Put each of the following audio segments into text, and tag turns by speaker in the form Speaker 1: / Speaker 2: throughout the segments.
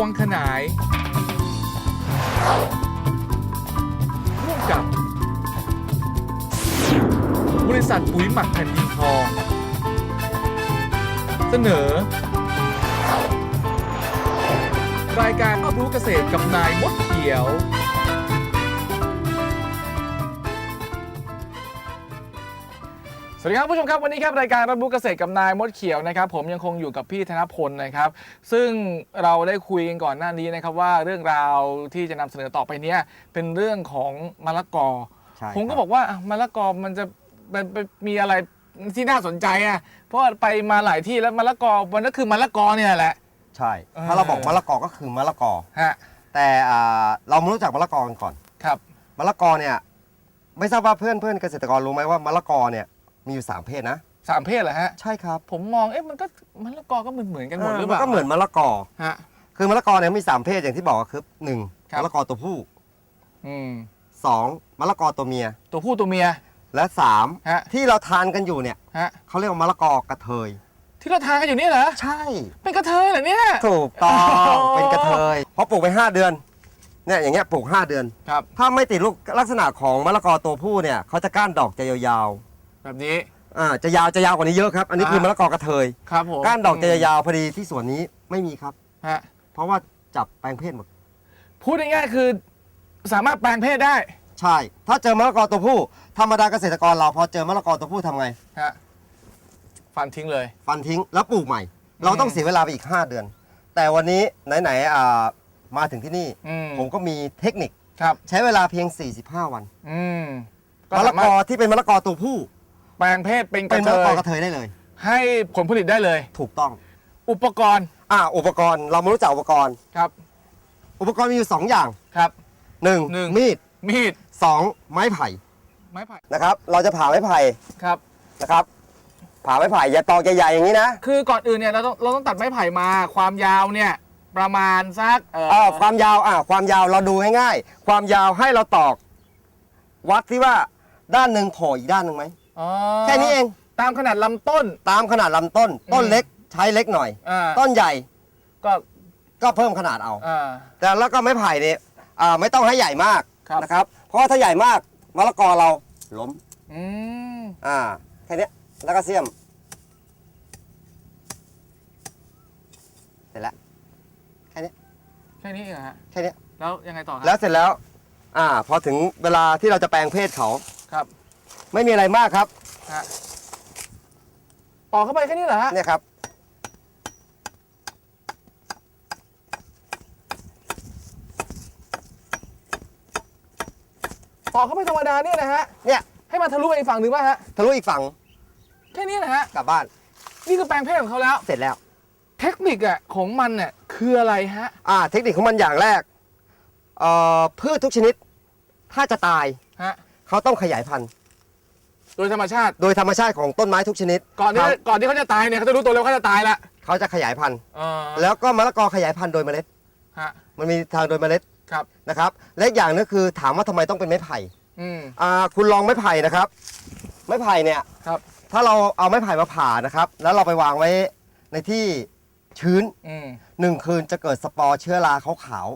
Speaker 1: วังขนาย ร่วมกับ บริษัทปุ๋ยหมักแผ่นดินทอง เสนอ รายการรับรู้เกษตรกับนายมดเขียว สวัสดีครับผู้ชมครับวันนี้ครับรายการรับรู้เกษตรกับนายมดเขียวนะครับ ผมยังคงอยู่กับพี่ธนพลนะครับ ซึ่งเราได้คุยกันก่อนหน้านี้นะครับว่าเรื่องราวที่จะนำเสนอต่อไปเนี้ยเป็นเรื่องของมะละกอ
Speaker 2: ใช่
Speaker 1: ผมก็
Speaker 2: ครับ
Speaker 1: บอกว่าอะมะละกอมันจะมันมันมีอะไรที่น่าสนใจอะเพราะว่าไปมาหลายที่แล้วมะละกอมันก็คือมะละกอเนี่ยแหละ
Speaker 2: ใช่
Speaker 1: เออ
Speaker 2: ถ้าเราบอกมะละกอก็คือมะละกอ
Speaker 1: ฮะ
Speaker 2: แต่อ่าเรามารู้จักมะละกอกันก่อน
Speaker 1: ครับ
Speaker 2: มะละกอเนี่ย ไม่ทราบว่าเพื่อนเพื่อนเกษตรกรรู้ไหมว่ามะละกอเนี่ย มีอยู่สามเพศนะ
Speaker 1: สามเพศเหรอฮะ
Speaker 2: ใช่ครับ
Speaker 1: ผมมองเอ๊ะมันก็มะละกอก็เหมือนเหมือนๆกันหมดหรือเป
Speaker 2: มัน
Speaker 1: ล่า
Speaker 2: ก็เหมือนมะละกอ
Speaker 1: ฮะ
Speaker 2: คือมะละกอเนี่ยมีสามเพศอย่างที่บอกก็คือหนึ่ง
Speaker 1: ครับ
Speaker 2: มะละกอตัวผู้
Speaker 1: อืม
Speaker 2: สองมะละกอตัวเมีย
Speaker 1: ตัวผู้ตัวเมีย
Speaker 2: และสาม
Speaker 1: ฮะ
Speaker 2: ที่เราทานกันอยู่เนี่ย
Speaker 1: ฮะ
Speaker 2: เขาเรียกว่ามะละกอกระเทย
Speaker 1: ที่เราทานกันอยู่นี่เหรอ
Speaker 2: ใช่
Speaker 1: เป็นกระเทยเหรอเนี่ย
Speaker 2: ถูกต้อง
Speaker 1: โอ้
Speaker 2: เป็นกระเทยพอปลูกไปห้าเดือน เนี่ยอย่างเงี้ยปลูกห้าเดือน
Speaker 1: ครับ
Speaker 2: ถ้าไม่ติดลูกลักษณะของมะละกอตัวผู้เนี่ยเขาจะก้านดอกจะยาว
Speaker 1: แบบนี้
Speaker 2: ๆอ่าจะยาวจะยาวกว่านี้เยอะครับ อันนี้คือ
Speaker 1: อ่าม
Speaker 2: มะละกอกระเทย
Speaker 1: ครับผม
Speaker 2: ก้านดอกจะยาวๆพอดีที่สวนนี้ไม่มีครับ
Speaker 1: ฮะ
Speaker 2: เพราะว่าจับแปลงเพศหมด
Speaker 1: พูดง่ายๆคือ สามารถแปลงเพศได้
Speaker 2: ใช่ ถ้าเจอมะละกอตัวผู้ธรรมดาเกษตรกรเราพอเจอมะละกอตัวผู้ทำไง
Speaker 1: ฮะ ฟันทิ้งเลย
Speaker 2: ฟันทิ้งแล้วปลูกใหม่ เราต้องเสียเวลาไปอีก 5 เดือน แต่วันนี้ไหนๆอ่ามาถึงที่นี่
Speaker 1: อืม
Speaker 2: ผมก็มีเทคนิค
Speaker 1: ครับ
Speaker 2: ใช้เวลาเพียง 45 วัน
Speaker 1: อืมก็
Speaker 2: มะ
Speaker 1: สา
Speaker 2: ละ
Speaker 1: มากร
Speaker 2: อ
Speaker 1: ถ
Speaker 2: ที่เป็นมะละกอตัวผู้
Speaker 1: แปลงเพศเป็นก
Speaker 2: เป็
Speaker 1: ระ
Speaker 2: น
Speaker 1: เท
Speaker 2: มะละก
Speaker 1: ย
Speaker 2: อกระเทยได้เลย
Speaker 1: ให้ผลผลิตได้เลย
Speaker 2: ถูกต้อง
Speaker 1: อุปกรณ์
Speaker 2: อ่าอุปกรณ์เรามารู้จักอุปกรณ์
Speaker 1: ครับ
Speaker 2: อุปกรณ์มีอยู่สองอย่าง
Speaker 1: ครับ
Speaker 2: หนึ่ง
Speaker 1: หนึ่ง
Speaker 2: มีด
Speaker 1: มีด
Speaker 2: สองไม้ไผ่
Speaker 1: ไม้ไผ่
Speaker 2: นะครับ เราจะผ่าไม้ไผ่
Speaker 1: ครับ
Speaker 2: นะครับ ผ่าไม้ไผ่อย่าตอกใหญ่ๆอย่างนี้นะ
Speaker 1: คือก่อนอื่นเนี่ยเราต้องเราต้องตัดไม้ไผ่มาความยาวเนี่ยประมาณสักเอ่อ
Speaker 2: เอ่อความยาวอะความยาวเราดูง่ายๆความยาวให้เราตอก วัดที่ว่าด้านหนึ่งโผล่อีกด้านหนึ่งไหม
Speaker 1: อ๋อ
Speaker 2: แค่นี้เอง
Speaker 1: ตามขนาดลำต้น
Speaker 2: ตามขนาดลำต้น ต้น
Speaker 1: อืม
Speaker 2: เล็กใช้เล็กหน่อย
Speaker 1: อ่า
Speaker 2: ต้นใหญ่
Speaker 1: ก็
Speaker 2: ก็เพิ่มขนาดเอา
Speaker 1: อ่า
Speaker 2: แต่แล้วก็ไม้ไผ่เนี่ยอ่าไม่ต้องให้ใหญ่มาก
Speaker 1: ครับ
Speaker 2: นะครับ เพราะว่าถ้าใหญ่มากมะละกอเราล้ม
Speaker 1: อืม
Speaker 2: อ่าแค่เนี้ยแล้วก็เสียม เสร็จแล้ว
Speaker 1: แค่นี้เหรอฮะ
Speaker 2: แค่เนี้ย
Speaker 1: แล้วยังไงต่อครั
Speaker 2: แล้วเสร็จแล้ว อ่าพอถึงเวลาที่เราจะแปลงเพศเขา
Speaker 1: ครับ
Speaker 2: ไม่มีอะไรมากครับ
Speaker 1: ฮะปอกเข้าไปแค่นี้เหรอฮะ
Speaker 2: เนี่ยครับ
Speaker 1: ปอกเข้าไปธรรมดาเนี่ยนะฮะ
Speaker 2: เนี่ย
Speaker 1: ให้มันทะลุไปอีกฝั่งหนึ่งป่ะฮะ
Speaker 2: ทะลุอีกฝั่ง
Speaker 1: แค่นี้นะฮะ
Speaker 2: กลับบ้าน
Speaker 1: นี่คือแปลงเพศของเขาแล้ว
Speaker 2: เสร็จแล้ว
Speaker 1: เทคนิคอะของมันเนี่ยคืออะไรฮะ
Speaker 2: อ่า เทคนิคของมันอย่างแรกเอ่อพืชทุกชนิด ถ้าจะตาย
Speaker 1: ฮะ
Speaker 2: เขาต้องขยายพันธุ์
Speaker 1: โดยธรรมชาติ
Speaker 2: โดยธรรมชาติของต้นไม้ทุกชนิด
Speaker 1: ก่อนที่
Speaker 2: ครับ
Speaker 1: ก่อนที่เขาจะตายเนี่ยเขาจะรู้ตัวแล้ววาเขาจะตายละ
Speaker 2: เขาจะขยายพันธุ์
Speaker 1: อ๋อ
Speaker 2: แล้วก็มะละกอขยายพันธุ์โดยเมล็ด
Speaker 1: ฮะ
Speaker 2: มันมีทางโดยเมล็ด
Speaker 1: ครับ
Speaker 2: นะครับ และอีกอย่างนึงคือถามว่าทำไมต้องเป็นไม้ไผ่
Speaker 1: อืม
Speaker 2: อ่าคุณลองไม้ไผ่นะครับ ไม้ไผ่เนี่ย
Speaker 1: ครับ
Speaker 2: ถ้าเราเอาไม้ไผ่มาผ่านะครับ แล้วเราไปวางไว้ในที่ชื้น
Speaker 1: อืม
Speaker 2: หนึ่งคืนจะเกิดสปอร์เชื้อราขาว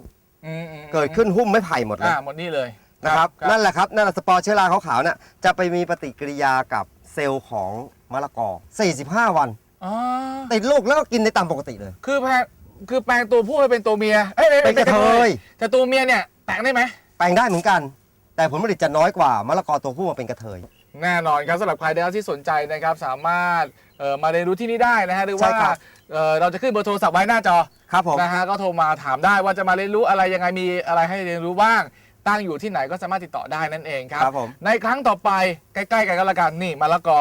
Speaker 1: อืมอืม
Speaker 2: ๆเกิดขึ้นหุ้มไม้ไผ่หมดเลย
Speaker 1: อ่าหมดนี่เลย
Speaker 2: นะครับ นั่นแหละครับนั่นแหละสปอร์เชื้อราขาวๆเนี่ยจะไปมีปฏิกิริยากับเซลล์ของมะละกอ 45 วัน
Speaker 1: อ๋อ
Speaker 2: ติดลูกแล้วก็กินได้ตามปกติเลย
Speaker 1: คือแปลงคือแปลงตัวผู้ให้เป็นตัวเมียเอ้ย
Speaker 2: เป็นกระเทย
Speaker 1: แต่ตัวเมียเนี่ยแตกได้ไหม
Speaker 2: แปลงได้เหมือนกัน แต่ผลผลิตจะน้อยกว่ามะละกอตัวผู้มาเป็นกระเทย
Speaker 1: แน่นอนครับสำหรับใครนะครับที่สนใจนะครับสามารถเอ่อมาเรียนรู้ที่นี่ได้นะฮะหรือ
Speaker 2: ใช่
Speaker 1: ว่า
Speaker 2: ครับ
Speaker 1: เอ่อเราจะขึ้นเบอร์โทรศัพท์ไว้หน้าจอ
Speaker 2: ครับผม
Speaker 1: นะฮะก็โทรมาถามได้ว่าจะมาเรียนรู้อะไรยังไงมีอะไรให้เรียนรู้บ้าง ตั้งอยู่ที่ไหนก็สามารถติดต่อได้นั่นเองครับ
Speaker 2: ครับผม
Speaker 1: ในครั้งต่อไปใกล้ๆกันก็แล้วกันนี่มะละกอ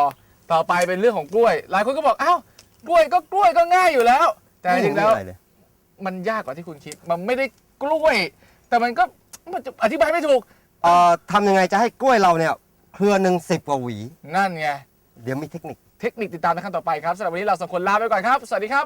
Speaker 1: ต่อไปเป็นเรื่องของกล้วย หลายคนก็บอกอ้าวกล้วยก็กล้วยก็ง่ายอยู่แล้ว แต่จริงๆแล้ว
Speaker 2: ไม่มีอะไรเย
Speaker 1: มันยากกว่าที่คุณคิด มันไม่ได้กล้วย แต่มันก็มันจะอธิบายไม่ถูก
Speaker 2: เอ่อทำยังไงจะให้กล้วยเราเนี่ยเครือหนึ่งสิบกว่าหวี
Speaker 1: นั่นไง
Speaker 2: เดี๋ยวมีเทคนิค
Speaker 1: เทคนิคติดตามในขั้นต่อไปครับสำหรับวันนี้เราสองคนลาไปก่อนครับ สวัสดีครับ